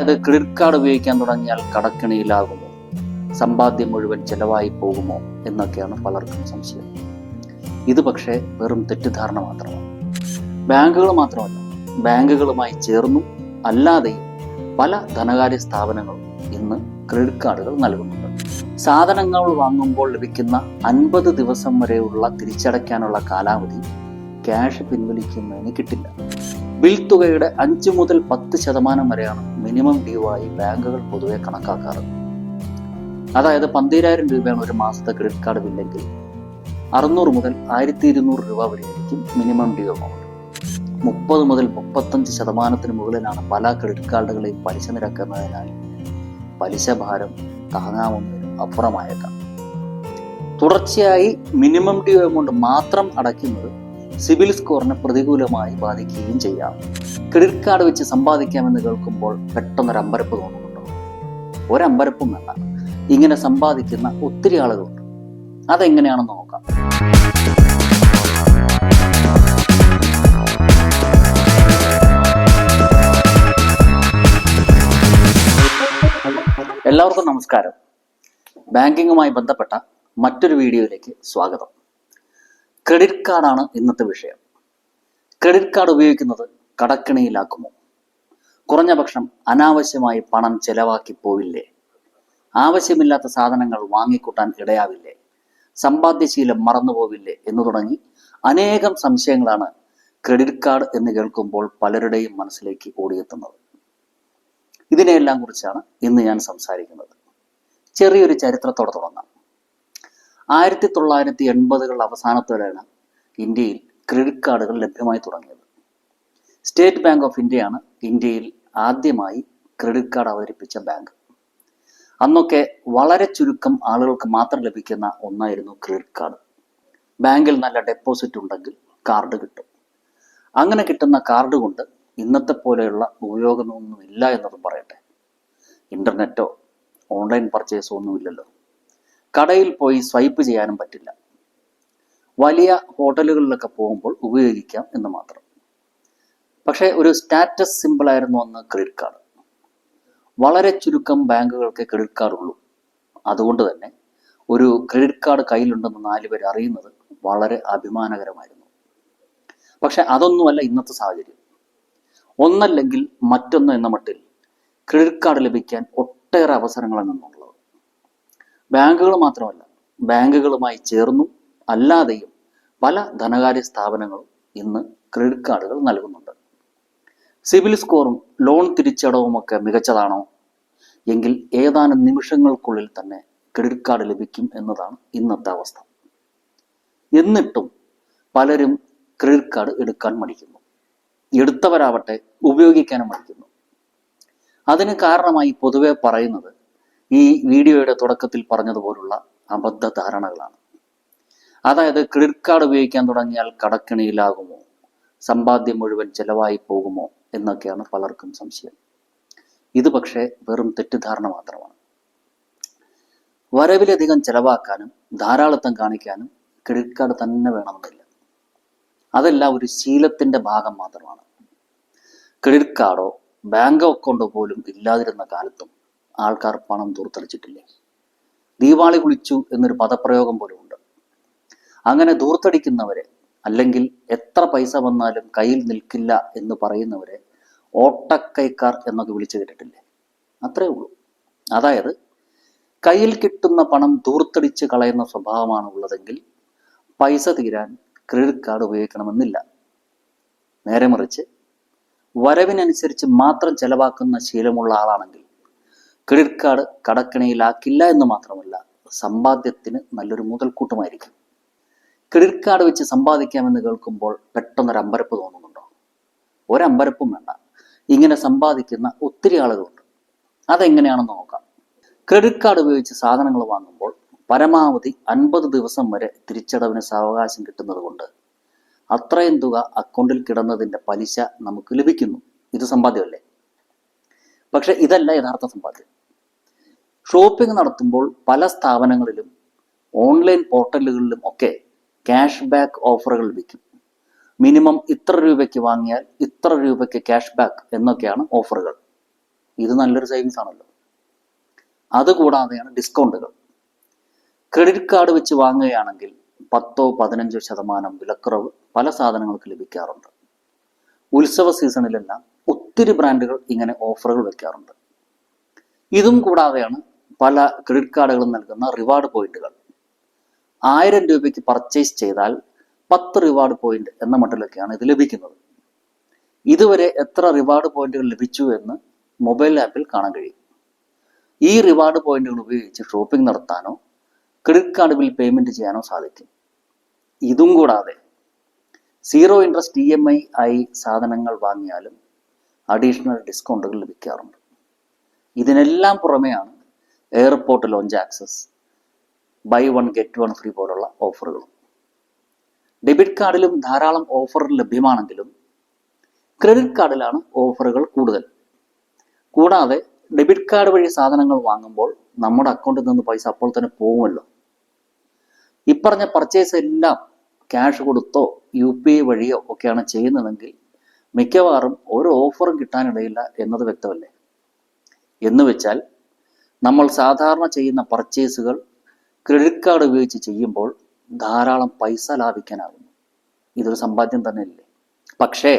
അത് credit card ഉപയോഗിക്കാൻ തുടങ്ങിയാൽ കടക്കിണിയിലാകുമോ? സമ്പാദ്യം മുഴുവൻ ചെലവായി പോകുമോ? എന്നൊക്കെയാണ് പലർക്കും സംശയം. ഇത് പക്ഷേ വെറും തെറ്റിദ്ധാരണ മാത്രമാണ്. ബാങ്കുകൾ മാത്രമല്ല ബാങ്കുകളുമായി ചേർന്നും അല്ലാതെയും പല ധനകാര്യ സ്ഥാപനങ്ങളും ഇന്ന് ക്രെഡിറ്റ് കാർഡുകൾ നൽകുന്നുണ്ട്. സാധനങ്ങൾ വാങ്ങുമ്പോൾ ലഭിക്കുന്ന അൻപത് ദിവസം വരെയുള്ള തിരിച്ചടയ്ക്കാനുള്ള കാലാവധി ക്യാഷ് പിൻവലിക്കുന്നതിന് കിട്ടില്ല. ബിൽ തുകയുടെ അഞ്ച് മുതൽ പത്ത് ശതമാനം വരെയാണ് മിനിമം ഡ്യൂ ആയി ബാങ്കുകൾ പൊതുവെ കണക്കാക്കാറ്. അതായത് പന്തിരായിരം രൂപയാണ് ഒരു മാസത്തെ ക്രെഡിറ്റ് കാർഡ് ബില്ലെങ്കിൽ അറുന്നൂറ് മുതൽ ആയിരത്തി ഇരുന്നൂറ് രൂപ വരെയായിരിക്കും മിനിമം ഡ്യൂ എമൗണ്ട് മുപ്പത് മുതൽ മുപ്പത്തഞ്ച് ശതമാനത്തിന് മുകളിലാണ് പല ക്രെഡിറ്റ് കാർഡുകളെയും പലിശ നിരക്കുന്നതിനാൽ പലിശ ഭാരം താങ്ങാവുന്നതിനും അപ്പുറമായേക്കാം. തുടർച്ചയായി മിനിമം ഡ്യൂ എമൗണ്ട് മാത്രം അടയ്ക്കുന്നത് സിബിൽ സ്കോറിനെ പ്രതികൂലമായി ബാധിക്കുകയും ചെയ്യാം. ക്രെഡിറ്റ് കാർഡ് വെച്ച് സമ്പാദിക്കാമെന്ന് കേൾക്കുമ്പോൾ പെട്ടെന്നൊരു അമ്പരപ്പ് തോന്നുന്നുണ്ടോ? ഒരമ്പരപ്പും വേണ്ട. ഇങ്ങനെ സമ്പാദിക്കുന്ന ഒത്തിരി ആളുകളുണ്ട്. അതെങ്ങനെയാണെന്ന് നോക്കാം. എല്ലാവർക്കും നമസ്കാരം. ബാങ്കിങ്ങുമായി ബന്ധപ്പെട്ട മറ്റൊരു വീഡിയോയിലേക്ക് സ്വാഗതം. ക്രെഡിറ്റ് കാർഡാണ് ഇന്നത്തെ വിഷയം. ക്രെഡിറ്റ് കാർഡ് ഉപയോഗിക്കുന്നത് കടക്കിണിയിലാക്കുമോ? കുറഞ്ഞ പക്ഷം അനാവശ്യമായി പണം ചെലവാക്കി പോവില്ലേ? ആവശ്യമില്ലാത്ത സാധനങ്ങൾ വാങ്ങിക്കൂട്ടാൻ ഇടയാവില്ലേ? സമ്പാദ്യശീലം മറന്നുപോവില്ലേ എന്ന് തുടങ്ങി അനേകം സംശയങ്ങളാണ് ക്രെഡിറ്റ് കാർഡ് എന്ന് കേൾക്കുമ്പോൾ പലരുടെയും മനസ്സിലേക്ക് ഓടിയെത്തുന്നത്. ഇതിനെയെല്ലാം കുറിച്ചാണ് ഇന്ന് ഞാൻ സംസാരിക്കുന്നത്. ചെറിയൊരു ചരിത്രത്തോടെ തുടങ്ങാം. ആയിരത്തി തൊള്ളായിരത്തി എൺപതുകളുടെ അവസാനത്തോടെയാണ് ഇന്ത്യയിൽ ക്രെഡിറ്റ് കാർഡുകൾ ലഭ്യമായി തുടങ്ങിയത്. സ്റ്റേറ്റ് ബാങ്ക് ഓഫ് ഇന്ത്യയാണ് ഇന്ത്യയിൽ ആദ്യമായി ക്രെഡിറ്റ് കാർഡ് അവതരിപ്പിച്ച ബാങ്ക് അന്നൊക്കെ വളരെ ചുരുക്കം ആളുകൾക്ക് മാത്രം ലഭിക്കുന്ന ഒന്നായിരുന്നു ക്രെഡിറ്റ് കാർഡ് ബാങ്കിൽ നല്ല ഡെപ്പോസിറ്റ് ഉണ്ടെങ്കിൽ കാർഡ് കിട്ടും. അങ്ങനെ കിട്ടുന്ന കാർഡ് കൊണ്ട് ഇന്നത്തെ പോലെയുള്ള ഉപയോഗമൊന്നുമില്ല എന്നതും പറയട്ടെ. ഇന്റർനെറ്റോ ഓൺലൈൻ പർച്ചേസോ ഒന്നുമില്ലല്ലോ. കടയിൽ പോയി സ്വൈപ്പ് ചെയ്യാനും പറ്റില്ല. വലിയ ഹോട്ടലുകളിലൊക്കെ പോകുമ്പോൾ ഉപയോഗിക്കാം എന്ന് മാത്രം. പക്ഷേ ഒരു സ്റ്റാറ്റസ് സിമ്പിൾ ആയിരുന്നു അന്ന് ക്രെഡിറ്റ് കാർഡ് വളരെ ചുരുക്കം ബാങ്കുകൾക്ക് ക്രെഡിറ്റ് കാർഡ് ഉള്ളൂ. അതുകൊണ്ട് തന്നെ ഒരു ക്രെഡിറ്റ് കാർഡ് കയ്യിലുണ്ടെന്ന് നാലുപേർ അറിയുന്നത് വളരെ അഭിമാനകരമായിരുന്നു. പക്ഷെ അതൊന്നുമല്ല ഇന്നത്തെ സാഹചര്യം. ഒന്നല്ലെങ്കിൽ മറ്റൊന്ന് എന്ന മട്ടിൽ ക്രെഡിറ്റ് കാർഡ് ലഭിക്കാൻ ഒട്ടേറെ അവസരങ്ങളാണ് നിന്നുള്ളത് ബാങ്കുകൾ മാത്രമല്ല ബാങ്കുകളുമായി ചേർന്നും അല്ലാതെയും പല ധനകാര്യ സ്ഥാപനങ്ങളും ഇന്ന് ക്രെഡിറ്റ് കാർഡുകൾ നൽകുന്നുണ്ട്. സിവിൽ സ്കോറും ലോൺ തിരിച്ചടവും ഒക്കെ മികച്ചതാണോ? എങ്കിൽ ഏതാനും നിമിഷങ്ങൾക്കുള്ളിൽ തന്നെ ക്രെഡിറ്റ് കാർഡ് ലഭിക്കും എന്നതാണ് ഇന്നത്തെ അവസ്ഥ. എന്നിട്ടും പലരും ക്രെഡിറ്റ് കാർഡ് എടുക്കാൻ മടിക്കുന്നു. എടുത്തവരാവട്ടെ ഉപയോഗിക്കാനും മടിക്കുന്നു. അതിന് കാരണമായി പൊതുവെ പറയുന്നത് ഈ വീഡിയോയുടെ തുടക്കത്തിൽ പറഞ്ഞതുപോലുള്ള അബദ്ധ ധാരണകളാണ് അതായത് ക്രെഡിറ്റ് കാർഡ് ഉപയോഗിക്കാൻ തുടങ്ങിയാൽ കടക്കിണിയിലാകുമോ? സമ്പാദ്യം മുഴുവൻ ചെലവായി പോകുമോ? എന്നൊക്കെയാണ് പലർക്കും സംശയം. ഇത് പക്ഷേ വെറും തെറ്റിദ്ധാരണ മാത്രമാണ്. വരവിലധികം ചെലവാക്കാനും ധാരാളിത്തം കാണിക്കാനും ക്രെഡിറ്റ് കാർഡ് തന്നെ വേണമെന്നില്ല. അതെല്ലാം ഒരു ശീലത്തിന്റെ ഭാഗം മാത്രമാണ്. ക്രെഡിറ്റ് കാർഡോ ബാങ്ക് അക്കൗണ്ടോ പോലും ഇല്ലാതിരുന്ന കാലത്തും ആൾക്കാർ പണം ദൂർത്തടിച്ചിട്ടില്ലേ? ദീപാവളി കുളിച്ചു എന്നൊരു പദപ്രയോഗം പോലും ഉണ്ട്. അങ്ങനെ ദൂർത്തടിക്കുന്നവരെ അല്ലെങ്കിൽ എത്ര പൈസ വന്നാലും കയ്യിൽ നിൽക്കില്ല എന്ന് പറയുന്നവരെ ഓട്ടക്കൈക്കാർ എന്നൊക്കെ വിളിച്ചു കേട്ടിട്ടില്ലേ? അത്രേ ഉള്ളൂ. അതായത് കയ്യിൽ കിട്ടുന്ന പണം ദൂർത്തടിച്ച് കളയുന്ന സ്വഭാവമാണ് ഉള്ളതെങ്കിൽ പൈസ തീരാൻ ക്രെഡിറ്റ് കാർഡ് ഉപയോഗിക്കണമെന്നില്ല. നേരെ മറിച്ച് വരവിനനുസരിച്ച് മാത്രം ചെലവാക്കുന്ന ശീലമുള്ള ആളാണെങ്കിൽ ക്രെഡിറ്റ് കാർഡ് കടക്കിണയിലാക്കില്ല എന്ന് മാത്രമല്ല സമ്പാദ്യത്തിന് നല്ലൊരു മുതൽക്കൂട്ടുമായിരിക്കും. ക്രെഡിറ്റ് കാർഡ് വെച്ച് സമ്പാദിക്കാമെന്ന് കേൾക്കുമ്പോൾ പെട്ടെന്നൊരു അമ്പരപ്പ് തോന്നുന്നുണ്ടോ? ഒരമ്പരപ്പും വേണ്ട. ഇങ്ങനെ സമ്പാദിക്കുന്ന ഒത്തിരി ആളുകളുണ്ട്. അതെങ്ങനെയാണെന്ന് നോക്കാം. ക്രെഡിറ്റ് കാർഡ് ഉപയോഗിച്ച് സാധനങ്ങൾ വാങ്ങുമ്പോൾ പരമാവധി അൻപത് ദിവസം വരെ തിരിച്ചടവിന് സാവകാശം കിട്ടുന്നതുകൊണ്ട് അത്രയും തുക അക്കൗണ്ടിൽ കിടന്നതിന്റെ പലിശ നമുക്ക് ലഭിക്കുന്നു. ഇത് സമ്പാദ്യമല്ലേ? പക്ഷെ ഇതല്ല യഥാർത്ഥ സമ്പാദ്യം. ഷോപ്പിംഗ് നടത്തുമ്പോൾ പല സ്ഥാപനങ്ങളിലും ഓൺലൈൻ പോർട്ടലുകളിലും ഒക്കെ ക്യാഷ് ബാക്ക് ഓഫറുകൾ വിൽക്കും മിനിമം ഇത്ര രൂപയ്ക്ക് വാങ്ങിയാൽ ഇത്ര രൂപയ്ക്ക് ക്യാഷ് ബാക്ക് എന്നൊക്കെയാണ് ഓഫറുകൾ ഇത് നല്ലൊരു സേവിങ്സ് ആണല്ലോ. അതുകൂടാതെയാണ് ഡിസ്കൗണ്ടുകൾ ക്രെഡിറ്റ് കാർഡ് വെച്ച് വാങ്ങുകയാണെങ്കിൽ പത്തോ പതിനഞ്ചോ ശതമാനം വിലക്കുറവ് പല സാധനങ്ങൾക്ക് ലഭിക്കാറുണ്ട്. ഉത്സവ സീസണിലെല്ലാം ഒത്തിരി ബ്രാൻഡുകൾ ഇങ്ങനെ ഓഫറുകൾ വെക്കാറുണ്ട്. ഇതും കൂടാതെയാണ് പല ക്രെഡിറ്റ് കാർഡുകളും നൽകുന്ന റിവാർഡ് പോയിന്റുകൾ ആയിരം രൂപയ്ക്ക് പർച്ചേസ് ചെയ്താൽ പത്ത് റിവാർഡ് പോയിന്റ് എന്ന മട്ടിലൊക്കെയാണ് ഇത് ലഭിക്കുന്നത്. ഇതുവരെ എത്ര റിവാർഡ് പോയിന്റുകൾ ലഭിച്ചു എന്ന് മൊബൈൽ ആപ്പിൽ കാണാൻ കഴിയും. ഈ റിവാർഡ് പോയിന്റുകൾ ഉപയോഗിച്ച് ഷോപ്പിംഗ് നടത്താനോ ക്രെഡിറ്റ് കാർഡ് ബിൽ പേയ്മെന്റ് ചെയ്യാനോ സാധിക്കും. ഇതും കൂടാതെ zero interest E M I ആയി സാധനങ്ങൾ വാങ്ങിയാലും അഡീഷണൽ ഡിസ്കൗണ്ടുകൾ ലഭിക്കാറുണ്ട്. ഇതിനെല്ലാം പുറമെയാണ് airport lounge access buy one get one free പോലുള്ള ഓഫറുകളും. ഡെബിറ്റ് കാർഡിലും ധാരാളം ഓഫർ ലഭ്യമാണെങ്കിലും ക്രെഡിറ്റ് കാർഡിലാണ് ഓഫറുകൾ കൂടുതൽ. കൂടാതെ ഡെബിറ്റ് കാർഡ് വഴി സാധനങ്ങൾ വാങ്ങുമ്പോൾ നമ്മുടെ അക്കൗണ്ടിൽ നിന്ന് പൈസ അപ്പോൾ തന്നെ പോകുമല്ലോ. ഇപ്പറഞ്ഞ പർച്ചേസ് എല്ലാം ക്യാഷ് കൊടുത്തോ യു പി ഐ വഴിയോ ഒക്കെയാണ് ചെയ്യുന്നതെങ്കിൽ മിക്കവാറും ഒരു ഓഫറും കിട്ടാനിടയില്ല എന്നത് വ്യക്തമല്ലേ? എന്ന് വെച്ചാൽ നമ്മൾ സാധാരണ ചെയ്യുന്ന പർച്ചേസുകൾ ക്രെഡിറ്റ് കാർഡ് ഉപയോഗിച്ച് ചെയ്യുമ്പോൾ ധാരാളം പൈസ ലാഭിക്കാനാകുന്നു. ഇതൊരു സമ്പാദ്യം തന്നെ തന്നെയല്ലേ? പക്ഷേ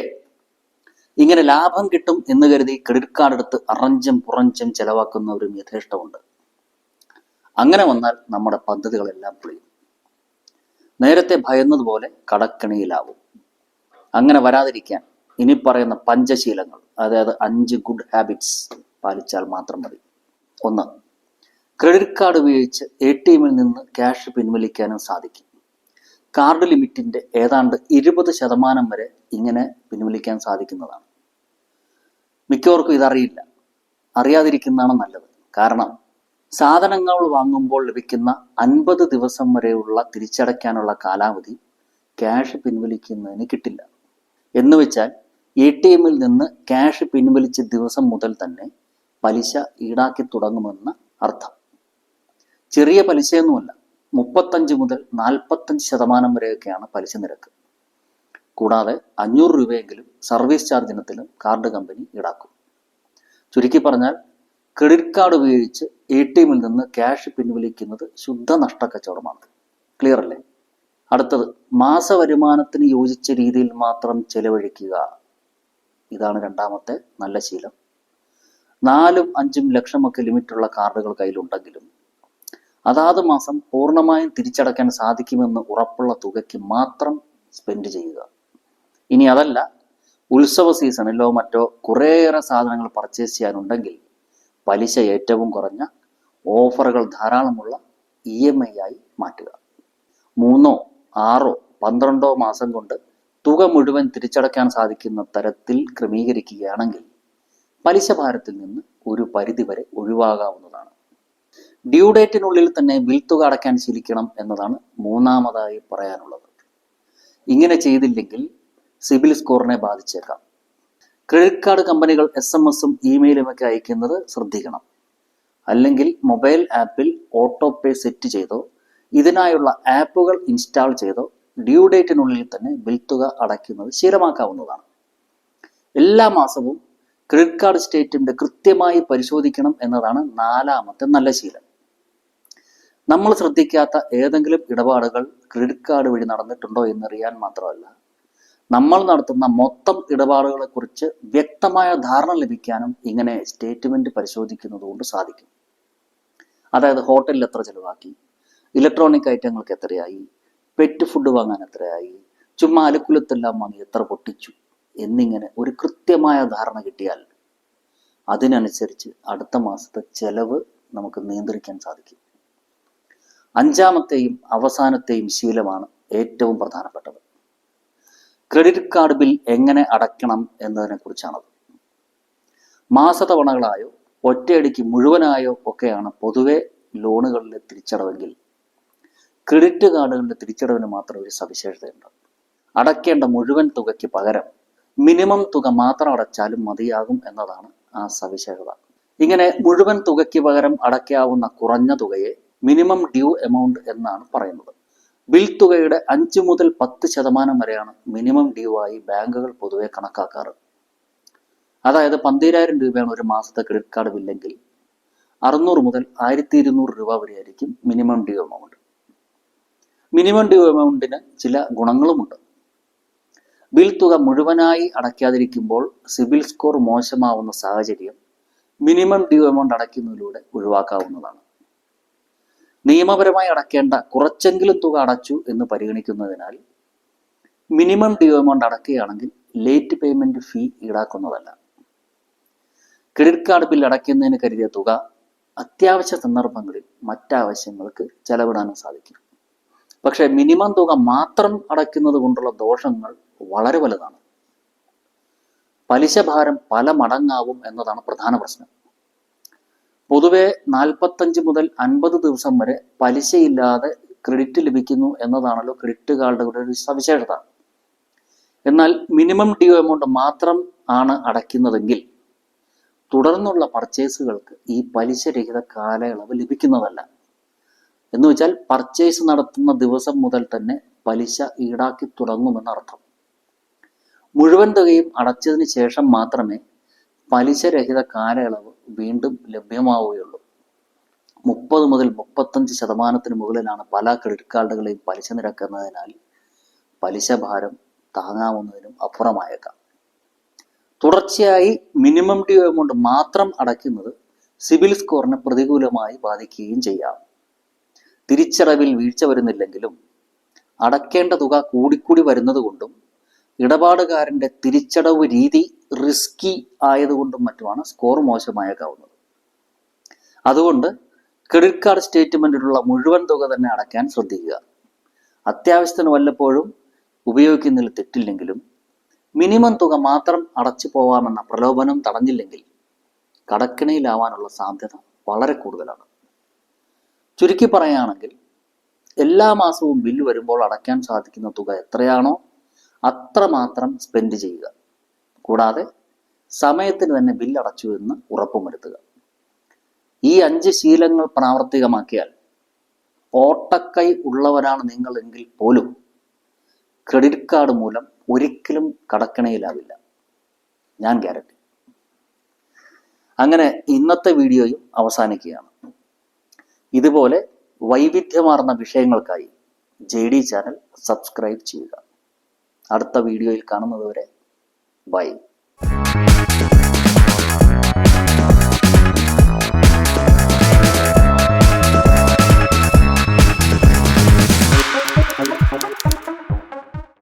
ഇങ്ങനെ ലാഭം കിട്ടും എന്ന് കരുതി ക്രെഡിറ്റ് കാർഡ് എടുത്ത് അറഞ്ചും പുറഞ്ചും ചെലവാക്കുന്നവരും യഥേഷ്ടമുണ്ട്. അങ്ങനെ വന്നാൽ നമ്മുടെ പദ്ധതികളെല്ലാം പൊളിയും. നേരത്തെ ഭയന്നതുപോലെ കടക്കണിയിലാവും. അങ്ങനെ വരാതിരിക്കാൻ ഇനി പറയുന്ന പഞ്ചശീലങ്ങൾ അതായത് അഞ്ച് ഗുഡ് ഹാബിറ്റ്സ് പാലിച്ചാൽ മാത്രം മതി. ഒന്ന്. ക്രെഡിറ്റ് കാർഡ് ഉപയോഗിച്ച് എ ടി എമ്മിൽ നിന്ന് ക്യാഷ് പിൻവലിക്കാനും സാധിക്കും. കാർഡ് ലിമിറ്റിന്റെ ഏതാണ്ട് ഇരുപത് ശതമാനം വരെ ഇങ്ങനെ പിൻവലിക്കാൻ സാധിക്കുന്നതാണ്. മിക്കവർക്കും ഇതറിയില്ല. അറിയാതിരിക്കുന്നതാണ് നല്ലത്. കാരണം സാധനങ്ങൾ വാങ്ങുമ്പോൾ ലഭിക്കുന്ന അൻപത് ദിവസം വരെയുള്ള തിരിച്ചടയ്ക്കാനുള്ള കാലാവധി ക്യാഷ് പിൻവലിക്കുന്നതിന് കിട്ടില്ല. എന്നുവെച്ചാൽ എ ടി എമ്മിൽ നിന്ന് ക്യാഷ് പിൻവലിച്ച ദിവസം മുതൽ തന്നെ പലിശ ഈടാക്കി തുടങ്ങുമെന്ന് അർത്ഥം. ചെറിയ പലിശയൊന്നുമല്ല മുപ്പത്തഞ്ച് മുതൽ നാൽപ്പത്തഞ്ച് ശതമാനം വരെയൊക്കെയാണ് പലിശ നിരക്ക്. കൂടാതെ അഞ്ഞൂറ് രൂപയെങ്കിലും സർവീസ് ചാർജ് ഇനത്തിലും കാർഡ് കമ്പനി ഈടാക്കും. ചുരുക്കി പറഞ്ഞാൽ ക്രെഡിറ്റ് കാർഡ് ഉപയോഗിച്ച് എ ടി എമ്മിൽ നിന്ന് ക്യാഷ് പിൻവലിക്കുന്നത് ശുദ്ധ നഷ്ടക്കച്ചവടമാണ് ക്ലിയർ അല്ലേ? അടുത്തത് മാസ വരുമാനത്തിന് യോജിച്ച രീതിയിൽ മാത്രം ചെലവഴിക്കുക. ഇതാണ് രണ്ടാമത്തെ നല്ല ശീലം. നാലും അഞ്ചും ലക്ഷമൊക്കെ ലിമിറ്റുള്ള കാർഡുകൾ കയ്യിലുണ്ടെങ്കിലും അതാത് മാസം പൂർണമായും തിരിച്ചടയ്ക്കാൻ സാധിക്കുമെന്ന് ഉറപ്പുള്ള തുകയ്ക്ക് മാത്രം സ്പെൻഡ് ചെയ്യുക. ഇനി അതല്ല ഉത്സവ സീസണിലോ മറ്റോ കുറേയേറെ സാധനങ്ങൾ പർച്ചേസ് ചെയ്യാനുണ്ടെങ്കിൽ പലിശ ഏറ്റവും കുറഞ്ഞ ഓഫറുകൾ ധാരാളമുള്ള ഇ എം ഐ ആയി മാറ്റുക. മൂന്നോ ആറോ പന്ത്രണ്ടോ മാസം കൊണ്ട് തുക മുഴുവൻ തിരിച്ചടയ്ക്കാൻ സാധിക്കുന്ന തരത്തിൽ ക്രമീകരിക്കുകയാണെങ്കിൽ പലിശ ഭാരത്തിൽ നിന്ന് ഒരു പരിധിവരെ ഒഴിവാകാവുന്നതാണ്. ഡ്യൂഡേറ്റിനുള്ളിൽ തന്നെ ബിൽ തുക അടയ്ക്കാൻ ശീലിക്കണം എന്നതാണ് മൂന്നാമതായി പറയാനുള്ളത്. ഇങ്ങനെ ചെയ്തില്ലെങ്കിൽ സിബിൽ സ്കോറിനെ ബാധിച്ചേക്കാം. ക്രെഡിറ്റ് കാർഡ് കമ്പനികൾ എസ് എം എസും ഇമെയിലും ഒക്കെ അയക്കുന്നത് ശ്രദ്ധിക്കണം. അല്ലെങ്കിൽ മൊബൈൽ ആപ്പിൽ ഓട്ടോ പേ സെറ്റ് ചെയ്തോ ഇതിനായുള്ള ആപ്പുകൾ ഇൻസ്റ്റാൾ ചെയ്തോ ഡ്യൂഡേറ്റിനുള്ളിൽ തന്നെ ബിൽ തുക അടയ്ക്കുന്നത് ശീലമാക്കാവുന്നതാണ്. എല്ലാ മാസവും ക്രെഡിറ്റ് കാർഡ് സ്റ്റേറ്റ്മെന്റ് കൃത്യമായി പരിശോധിക്കണം എന്നതാണ് നാലാമത്തെ നല്ല ശീലം. നമ്മൾ ശ്രദ്ധിക്കാത്ത ഏതെങ്കിലും ഇടപാടുകൾ ക്രെഡിറ്റ് കാർഡ് വഴി നടന്നിട്ടുണ്ടോ എന്നറിയാൻ മാത്രമല്ല നമ്മൾ നടത്തുന്ന മൊത്തം ഇടപാടുകളെ കുറിച്ച് വ്യക്തമായ ധാരണ ലഭിക്കാനും ഇങ്ങനെ സ്റ്റേറ്റ്മെന്റ് പരിശോധിക്കുന്നത് കൊണ്ട് സാധിക്കും. അതായത് ഹോട്ടലിൽ എത്ര ചിലവാക്കി ഇലക്ട്രോണിക് ഐറ്റങ്ങൾക്ക് എത്രയായി പെറ്റ് ഫുഡ് വാങ്ങാൻ എത്രയായി ചുമ്മാ അലക്കുലത്തെല്ലാം വാങ്ങി എത്ര പൊട്ടിച്ചു എന്നിങ്ങനെ ഒരു കൃത്യമായ ധാരണ കിട്ടിയാൽ അതിനനുസരിച്ച് അടുത്ത മാസത്തെ ചെലവ് നമുക്ക് നിയന്ത്രിക്കാൻ സാധിക്കും. അഞ്ചാമത്തെയും അവസാനത്തെയും ശീലമാണ് ഏറ്റവും പ്രധാനപ്പെട്ടത്. ക്രെഡിറ്റ് കാർഡ് ബിൽ എങ്ങനെ അടയ്ക്കണം എന്നതിനെ കുറിച്ചാണത്. മാസതവണകളായോ ഒറ്റയടിക്ക് മുഴുവനായോ ഒക്കെയാണ് പൊതുവെ ലോണുകളിലെ തിരിച്ചടവെങ്കിൽ ക്രെഡിറ്റ് കാർഡുകളുടെ തിരിച്ചടവിന് മാത്രം ഒരു സവിശേഷതയുണ്ട്. അടയ്ക്കേണ്ട മുഴുവൻ തുകയ്ക്ക് പകരം മിനിമം തുക മാത്രം അടച്ചാലും മതിയാകും എന്നതാണ് ആ സവിശേഷത. ഇങ്ങനെ മുഴുവൻ തുകയ്ക്ക് പകരം അടയ്ക്കാവുന്ന കുറഞ്ഞ തുകയെ മിനിമം ഡ്യൂ എമൗണ്ട് എന്നാണ് പറയുന്നത്. ബിൽ തുകയുടെ അഞ്ച് മുതൽ പത്ത് ശതമാനം വരെയാണ് മിനിമം ഡ്യൂ ആയി ബാങ്കുകൾ പൊതുവെ കണക്കാക്കാറ്. അതായത് പന്തിരായിരം രൂപയാണ് ഒരു മാസത്തെ ക്രെഡിറ്റ് കാർഡ് ബില്ലെങ്കിൽ അറുന്നൂറ് മുതൽ ആയിരത്തി ഇരുന്നൂറ് രൂപ വരെയായിരിക്കും minimum due amount. Minimum due എമൗണ്ടിന് ചില ഗുണങ്ങളുമുണ്ട്. ബിൽ തുക മുഴുവനായി അടയ്ക്കാതിരിക്കുമ്പോൾ സിബിൽ സ്കോർ മോശമാവുന്ന സാഹചര്യം മിനിമം ഡ്യൂ എമൗണ്ട് അടയ്ക്കുന്നതിലൂടെ ഒഴിവാക്കാവുന്നതാണ്. നിയമപരമായി അടയ്ക്കേണ്ട കുറച്ചെങ്കിലും തുക അടച്ചു എന്ന് പരിഗണിക്കുന്നതിനാൽ മിനിമം ഡ്യൂ എമൗണ്ട് അടയ്ക്കുകയാണെങ്കിൽ ലേറ്റ് പേയ്മെന്റ് ഫീ ഈടാക്കുന്നതല്ല. ക്രെഡിറ്റ് കാർഡ് ബിൽ അടയ്ക്കുന്നതിന് കരുതിയ തുക അത്യാവശ്യ സന്ദർഭങ്ങളിൽ മറ്റാവശ്യങ്ങൾക്ക് ചെലവിടാനും സാധിക്കും. പക്ഷേ മിനിമം തുക മാത്രം അടയ്ക്കുന്നത് കൊണ്ടുള്ള ദോഷങ്ങൾ വളരെ വലുതാണ്. പലിശ ഭാരം പല മടങ്ങാവും എന്നതാണ് പ്രധാന പ്രശ്നം. പൊതുവെ നാൽപ്പത്തഞ്ച് മുതൽ അൻപത് ദിവസം വരെ പലിശയില്ലാതെ ക്രെഡിറ്റ് ലഭിക്കുന്നു എന്നതാണല്ലോ ക്രെഡിറ്റ് കാർഡുകളുടെ ഒരു സവിശേഷത. എന്നാൽ മിനിമം ഡ്യൂ എമൗണ്ട് മാത്രം ആണ് അടയ്ക്കുന്നതെങ്കിൽ തുടർന്നുള്ള പർച്ചേസുകൾക്ക് ഈ പലിശരഹിത കാലയളവ് ലഭിക്കുന്നതല്ല. എന്ന് വെച്ചാൽ പർച്ചേസ് നടത്തുന്ന ദിവസം മുതൽ തന്നെ പലിശ ഈടാക്കി തുടങ്ങുമെന്നർത്ഥം. മുഴുവൻ തുകയും അടച്ചതിന് ശേഷം മാത്രമേ പലിശരഹിത കാലയളവ് വീണ്ടും ലഭ്യമാവുകയുള്ളൂ. മുപ്പത് മുതൽ മുപ്പത്തഞ്ച് ശതമാനത്തിന് മുകളിലാണ് പല ക്രെഡിറ്റ് കാർഡുകളെയും പലിശ നിരക്കുന്നതിനാൽ പലിശ ഭാരം താങ്ങാവുന്നതിനും അപ്പുറമായേക്കാം. തുടർച്ചയായി മിനിമം ഡ്യൂ എമൗണ്ട് മാത്രം അടയ്ക്കുന്നത് സിവിൽ സ്കോറിനെ പ്രതികൂലമായി ബാധിക്കുകയും ചെയ്യാം. തിരിച്ചടവിൽ വീഴ്ച വരുന്നില്ലെങ്കിലും അടക്കേണ്ട തുക കൂടിക്കൂടി വരുന്നത് കൊണ്ടും ഇടപാടുകാരന്റെ തിരിച്ചടവ് രീതി റിസ്കി ആയതുകൊണ്ടും മറ്റുമാണ് സ്കോർ മോശമായേക്കാവുന്നത്. അതുകൊണ്ട് ക്രെഡിറ്റ് കാർഡ് സ്റ്റേറ്റ്മെന്റിലുള്ള മുഴുവൻ തുക തന്നെ അടയ്ക്കാൻ ശ്രദ്ധിക്കുക. അത്യാവശ്യത്തിന് വല്ലപ്പോഴും ഉപയോഗിക്കുന്നതിൽ തെറ്റില്ലെങ്കിലും മിനിമം തുക മാത്രം അടച്ചു പോവാമെന്ന പ്രലോഭനം തടഞ്ഞില്ലെങ്കിൽ കടക്കിണയിലാവാനുള്ള സാധ്യത വളരെ കൂടുതലാണ്. ചുരുക്കി പറയുകയാണെങ്കിൽ എല്ലാ മാസവും ബില്ല് വരുമ്പോൾ അടയ്ക്കാൻ സാധിക്കുന്ന തുക എത്രയാണോ അത്രമാത്രം സ്പെൻഡ് ചെയ്യുക. കൂടാതെ സമയത്തിന് തന്നെ ബില്ലടച്ചു എന്ന് ഉറപ്പും വരുത്തുക ഈ അഞ്ച് ശീലങ്ങൾ പ്രാവർത്തികമാക്കിയാൽ ഓട്ടക്കൈ ഉള്ളവരാണ് നിങ്ങളെങ്കിൽ പോലും ക്രെഡിറ്റ് കാർഡ് മൂലം ഒരിക്കലും കടക്കണയിലാവില്ല. ഞാൻ ഗ്യാരണ്ടി അങ്ങനെ ഇന്നത്തെ വീഡിയോയും അവസാനിക്കുകയാണ്. ഇതുപോലെ വൈവിധ്യമാർന്ന വിഷയങ്ങൾക്കായി ജെ ഡി ചാനൽ സബ്സ്ക്രൈബ് ചെയ്യുക. അടുത്ത വീഡിയോയിൽ കാണുന്നതുവരെ ബൈ.